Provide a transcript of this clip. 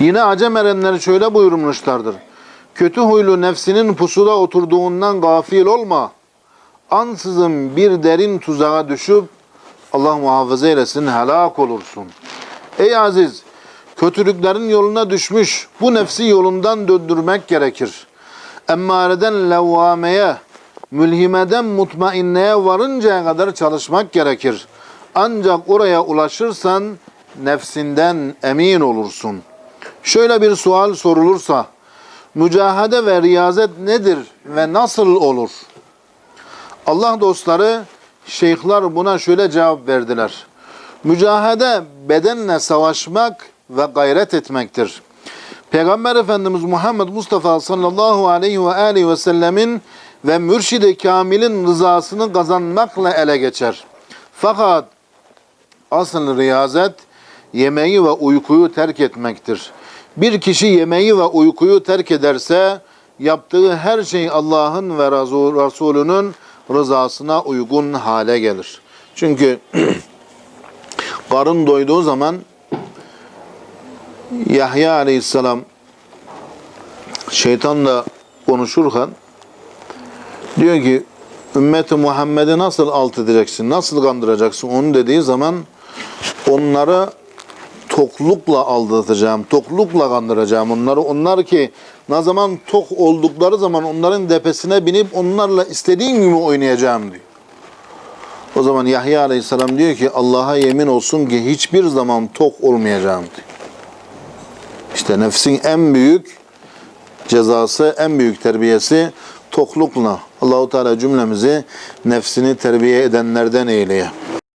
Yine Acem erenleri şöyle buyurmuşlardır. Kötü huylu nefsinin pusuda oturduğundan gafil olma. Ansızın bir derin tuzağa düşüp Allah muhafaza eylesin helak olursun. Ey aziz, kötülüklerin yoluna düşmüş bu nefsi yolundan döndürmek gerekir. Emmareden levvameye, mülhimeden mutmainneye varıncaya kadar çalışmak gerekir. Ancak oraya ulaşırsan nefsinden emin olursun. Şöyle bir sual sorulursa, mücahede ve riyazet nedir ve nasıl olur? Allah dostları, şeyhler buna şöyle cevap verdiler. Mücahede bedenle savaşmak ve gayret etmektir. Peygamber Efendimiz Muhammed Mustafa sallallahu aleyhi ve aleyhi ve sellemin ve mürşidi kamilin rızasını kazanmakla ele geçer. Fakat asıl riyazet yemeği ve uykuyu terk etmektir. Bir kişi yemeği ve uykuyu terk ederse yaptığı her şey Allah'ın ve Resul- Resulünün rızasına uygun hale gelir. Çünkü karın doyduğu zaman Yahya aleyhisselam şeytanla konuşurken diyor ki ümmeti Muhammed'i nasıl alt edeceksin, nasıl kandıracaksın onu dediği zaman onları toklukla aldatacağım, toklukla kandıracağım onları. Onlar ki ne zaman tok oldukları zaman onların depesine binip onlarla istediğim gibi oynayacağım diyor. O zaman Yahya aleyhisselam diyor ki Allah'a yemin olsun ki hiçbir zaman tok olmayacağım diyor. İşte nefsin en büyük cezası, en büyük terbiyesi toklukla. Allahu Teala cümlemizi nefsini terbiye edenlerden eyleye.